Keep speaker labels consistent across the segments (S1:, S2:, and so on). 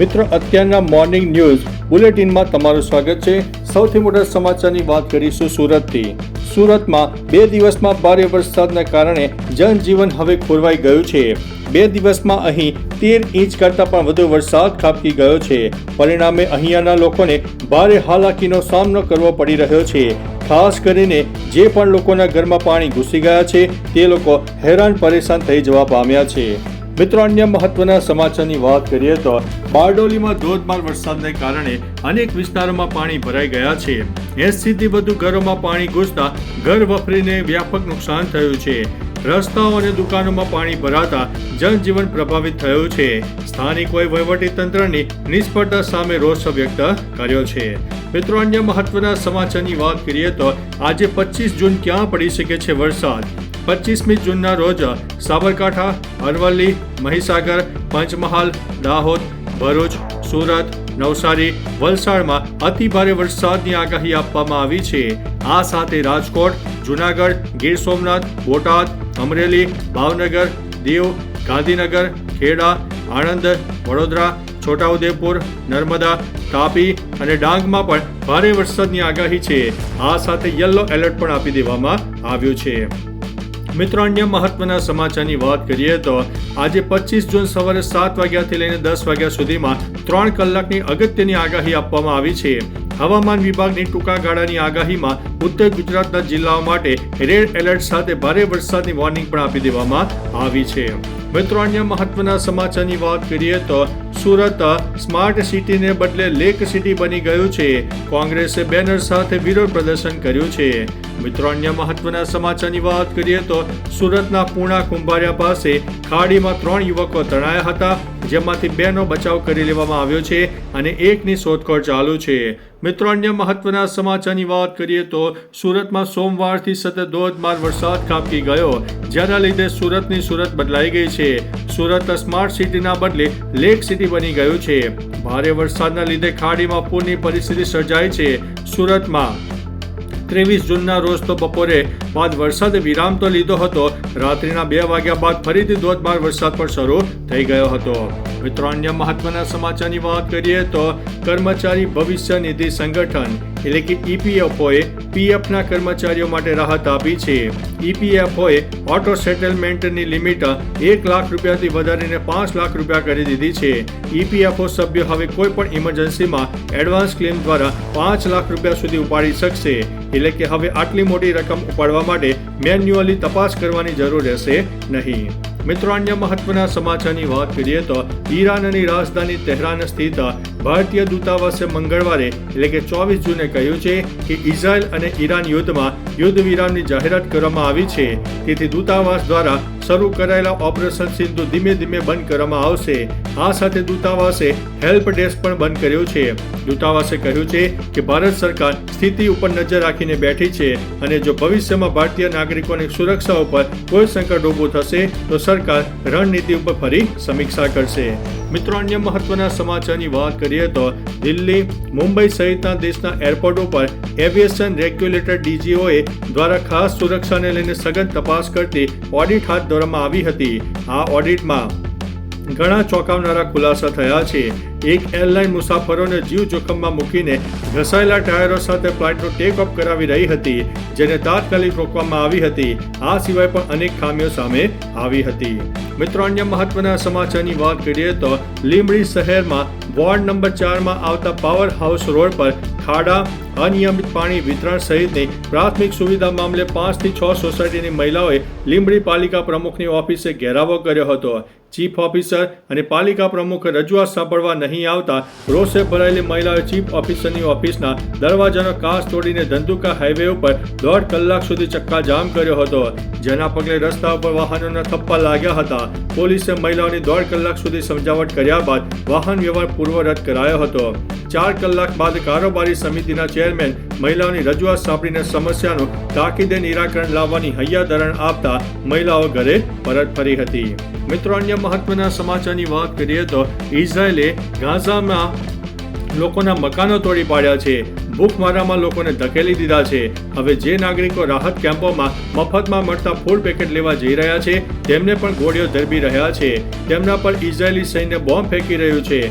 S1: મિત્રો, અત્યારના morning news બુલેટિનમાં તમારું સ્વાગત છે. સૌથી મોટા સમાચારની વાત કરીશું સુરતથી. સુરતમાં બે દિવસમાં ભારે વરસાદના કારણે જનજીવન હવે ખોરવાઈ ગયું છે. બે દિવસમાં અહીં તેર ઇંચ કરતાં પણ વધુ વરસાદ ખાબકી ગયો છે. પરિણામે અહીંયાના લોકોને ભારે હાલાકીનો સામનો કરવો પડી રહ્યો છે. ખાસ કરીને જે પણ લોકોના ઘરમાં પાણી ઘૂસી ગયા છે, તે લોકો હેરાન પરેશાન થઈ જવા પામ્યા છે. મિત્રો, અન્ય મહત્વના સમાચારની વાત કરીએ તો બારડોલીમાં ધોધમાર વરસાદને કારણે અનેક વિસ્તારોમાં પાણી ભરાઈ ગયા છે. એંશીથી વધુ ઘરોમાં પાણી ઘૂસતા ઘર વફરીને વ્યાપક નુકસાન થયું છે. રસ્તાઓ અને દુકાનોમાં પાણી ભરાતા જનજીવન પ્રભાવિત થયું છે. સ્થાનિકોએ વહીવટી તંત્રની નિષ્ફળતા સામે રોષ વ્યક્ત કર્યો છે. મિત્રો, અન્ય મહત્વના સમાચારની વાત કરીએ તો આજે પચીસ જૂન ક્યાં પડી શકે છે વરસાદ? પચીસમી જૂનના રોજ સાબરકાંઠા, અરવલ્લી, મહીસાગર, પંચમહાલ, દાહોદ, ભરૂચ, સુરત, નવસારી, વલસાડમાં અતિ ભારે વરસાદની આગાહી આપવામાં આવી છે. આ સાથે રાજકોટ, જુનાગઢ, ગીર સોમનાથ, બોટાદ, અમરેલી, ભાવનગર, દીવ, ગાંધીનગર, ખેડા, આણંદ, વડોદરા, છોટાઉદેપુર, નર્મદા, તાપી અને ડાંગમાં પણ ભારે વરસાદની આગાહી છે. આ સાથે યલો એલર્ટ પણ આપી દેવામાં આવ્યું છે. મિત્રો, અન્ય મહત્વના સમાચારની વાત કરીએ તો આજે પચીસ જૂન સવારે સાત વાગ્યાથી લઈને દસ વાગ્યા સુધીમાં ત્રણ કલાકની અગત્યની આગાહી આપવામાં આવી છે. હવામાન વિભાગની ટૂંકા ગાળાની આગાહીમાં ઉત્તર ગુજરાતના જિલ્લાઓ માટે રેડ એલર્ટ સાથે ભારે વરસાદની વોર્નિંગ પણ આપી દેવામાં આવી છે. મિત્રો, અન્ય મહત્વના સમાચારની વાત કરીએ તો સુરત સ્માર્ટ સિટીને બદલે લેક સિટી બની ગયું છે. કોંગ્રેસે બેનર સાથે વિરોધ પ્રદર્શન કર્યું છે. મિત્રો, અન્ય મહત્વના સમાચારની વાત કરીએ તો સુરતના પૂણા કુંભારિયા પાસે ખાડીમાં ત્રણ યુવકો તણાયા હતા, જેમાંથી બેનો બચાવ કરી લેવામાં આવ્યો છે અને એકની શોધખોળ ચાલુ છે. મિત્રો, અન્ય મહત્વના સમાચારની વાત કરીએ તો સુરતમાં સોમવારથી સતત ધોધમાર વરસાદ ખાબકી ગયો. જેના લીધે સુરતની સુરત બદલાઈ ગઈ છે. સુરત સ્માર્ટ સિટીના બદલે લેક સિટી બની ગયું છે. ભારે વરસાદના લીધે ખાડીમાં પૂરની પરિસ્થિતિ સર્જાઈ છે સુરતમાં. ત્રેવીસ જૂનના રોજ તો બપોરે બાદ વરસાદે વિરામ તો લીધો હતો. રાત્રિના બે વાગ્યા બાદ ફરીથી ધોધમાર વરસાદ પણ શરૂ થઈ ગયો હતો. મિત્રો અન્ય મહત્વના સમાચારની વાત કરીએ તો કર્મચારી ભવિષ્ય નિધિ સંગઠન, એટલે કે ઈપીએફઓએ પીએફના કર્મચારીઓ માટે રાહત આપી છે. ઈપીએફઓએ ઓટો સેટલમેન્ટની લિમિટ એક લાખ રૂપિયાથી વધારીને પાંચ લાખ રૂપિયા કરી દીધી છે. ઈપીએફઓ સભ્યો હવે કોઈ પણ ઇમરજન્સીમાં એડવાન્સ ક્લેમ દ્વારા પાંચ લાખ રૂપિયા સુધી ઉપાડી શકશે. એટલે કે હવે આટલી મોટી રકમ ઉપાડવા માટે મેન્યુઅલી તપાસ કરવાની જરૂર રહેશે નહીં. મિત્રો, અન્ય મહત્વના સમાચારની વાત કરીએ તો ઈરાનની રાજધાની તેહરાન સ્થિત ભારતીય દૂતાવાસે મંગળવારે, એટલે કે ચોવીસ જૂને કહ્યું છે કે ઇઝરાયલ અને ઈરાન યુદ્ધમાં યુદ્ધ વિરામની જાહેરાત કરવામાં આવી છે. તેથી દૂતાવાસ દ્વારા શરૂ કરાયેલા ઓપરેશન સિંધુ ધીમે ધીમે બંધ કરવામાં આવશે. આ સાથે દૂતાવાસે હેલ્પ ડેસ્ક પણ બંધ કર્યો છે. દૂતાવાસે કહ્યું છે કે ભારત સરકાર સ્થિતિ ઉપર નજર રાખીને બેઠી છે અને જો ભવિષ્યમાં ભારતીય નાગરિકોની સુરક્ષા ઉપર કોઈ સંકટ ઊભું થશે, તો સરકાર રણનીતિ ઉપર ફરી સમીક્ષા કરશે. મિત્રો, અન્ય મહત્વના સમાચારની વાત કરીએ તો દિલ્હી, મુંબઈ સહિતના દેશના એરપોર્ટ ઉપર એવિએશન રેગ્યુલેટર ડીજીઓએ દ્વારા ખાસ સુરક્ષાને લઈને સઘન તપાસ કરતી ઓડિટ હાથ ધરવામાં આવી હતી. આ ઓડિટમાં ઘણા ચોંકાવનારા ખુલાસા થયા છે. એક એરલાઇન મુસાફરોને જીવ જોખમમાં મૂકીને ઘસાયેલા ટાયરો સાથે ફ્લાઇટનો ટેક ઓફ કરાવી રહી હતી, જેને તાત્કાલિક રોકવામાં આવી હતી. આ સિવાય પણ અનેક ખામીઓ સામે આવી હતી. મિત્રો, અન્ય મહત્વના સમાચારની વાત કરીએ તો લીંબડી શહેરમાં વોર્ડ નંબર ચારમાં આવતા પાવર હાઉસ રોડ પર ખાડા, અનિયમિત પાણી વિતરણ સહિતની પ્રાથમિક સુવિધા મામલે પાંચથી છ સોસાયટીની મહિલાઓએ લીંબડી પાલિકા પ્રમુખની ઓફિસે ઘેરાવો કર્યો હતો. ચીફ ઓફિસર અને પાલિકા પ્રમુખ રજૂઆત સાંભળવા નહીં આવતા રોષે ભરાયેલી મહિલાઓએ ચીફ ઓફિસરની ઓફિસના દરવાજાનો કાચ તોડીને ધંધુકા હાઈવે ઉપર દોઢ કલાક સુધી ચક્કાજામ કર્યો હતો. જેના પગલે રસ્તા ઉપર વાહનોના થપ્પા લાગ્યા હતા. પોલીસે મહિલાઓની દોઢ કલાક સુધી સમજાવટ કર્યા બાદ વાહન વ્યવહાર પૂર્વરત કરાયો હતો. ચાર કલાક બાદ કારોબારી સમિતિના ચેરમેન મહિલાઓની રજૂઆત સાંભળીને સમસ્યાનું તાકીદે નિરાકરણ લાવવાની હૈયાધરણ આપતા મહિલાઓ ઘરે પરત ફરી હતી. મિત્રો, અન્ય મહત્વના સમાચારની વાત કરીએ તો ઇઝરાયેલે ગાઝામાં લોકોના મકાનો તોડી પાડ્યા છે. ભૂખમારામાં લોકોને ધકેલી દીધા છે. હવે જે નાગરિકો રાહત કેમ્પોમાં મફતમાં મળતા ફૂડ પેકેટ લેવા જઈ રહ્યા છે, તેમને પણ ગોળીઓ ધરબી રહ્યા છે. તેમના પર ઇઝરાયેલી સૈન્ય બોમ્બ ફેંકી રહ્યું છે.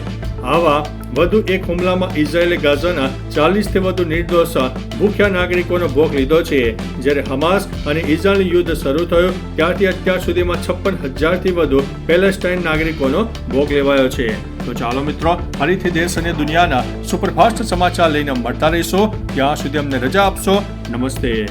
S1: આવા વધુ એક હુમલામાં ઇઝરાયેલે ગાઝાના ચાલીસથી વધુ નિર્દોષ ભૂખ્યા નાગરિકોનો ભોગ લીધો છે. જ્યારે હમાસ અને ઇઝરાયેલ યુદ્ધ શરૂ થયું, ત્યારથી અત્યાર સુધીમાં છપ્પન હજારથી વધુ પેલેસ્ટાઇન નાગરિકોનો ભોગ લેવાયો છે. તો ચાલો મિત્રો, ફરીથી દેશ અને દુનિયાના સુપરફાસ્ટ સમાચાર લઈને મળતા રહીશું. ત્યાં સુધી અમને રજા આપશો. નમસ્તે.